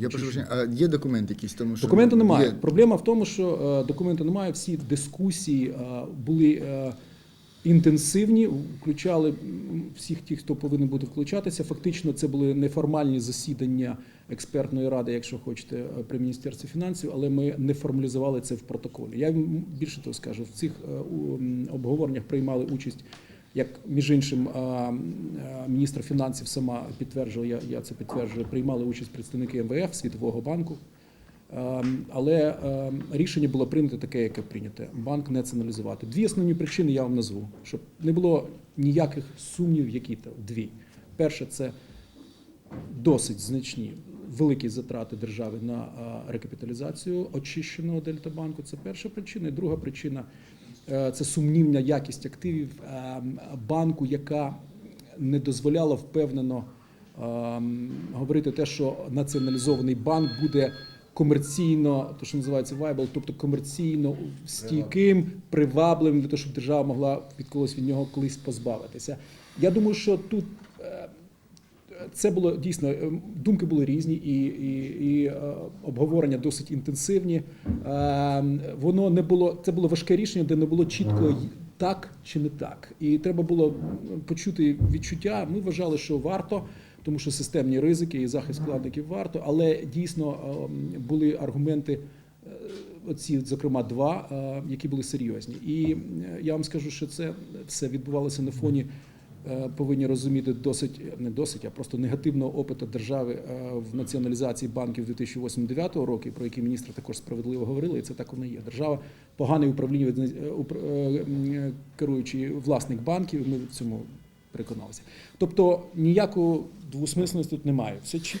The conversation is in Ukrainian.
Я прошу прощення, а є документ якийсь, тому що Документу немає. Є... Проблема в тому, що е, документу немає. Всі дискусії е, були е, інтенсивні, включали всіх тих, хто повинен бути включатися. Фактично, це були неформальні засідання експертної ради, якщо хочете, е, при міністерстві фінансів, але ми не формалізували це в протоколі. Я більше того скажу, в цих е, обговореннях приймали участь. Як між іншим міністр фінансів сама підтверджувала, я, це підтверджую, приймали участь представники МВФ, Світового банку. Але рішення було прийнято таке, яке прийнято. Банк націоналізувати. Дві основні причини я вам назву, щоб не було ніяких сумнівів, які то дві. Перше, це досить значні великі затрати держави на рекапіталізацію очищеного Дельтабанку. Це перша причина. І друга причина це сумнівна якість активів ем, банку, яка не дозволяла впевнено ем, говорити те, що націоналізований банк буде комерційно, то що називається viable, тобто комерційно стійким, привабливим для того, щоб держава могла від когось від нього колись позбавитися. Я думаю, що тут. Це було дійсно е, думки були різні, і, і, і е, обговорення досить інтенсивні. Е, Воно не було це було важке рішення, де не було чітко так чи не так. І треба було почути відчуття. Ми вважали, що варто, тому що системні ризики і захист вкладників варто, але дійсно е, були аргументи. е, Оці, зокрема, два, які були серйозні, і я вам скажу, що це все відбувалося на фоні повинні розуміти досить не досить, а просто негативного опиту держави е, в націоналізації банків 2008-2009 року, про які міністр також справедливо говорили, і це так воно є. Держава поганий управління е, е, керуючий власник банків. Ми в цьому переконалися. Тобто ніякого двусмисленості тут немає. Все чітко.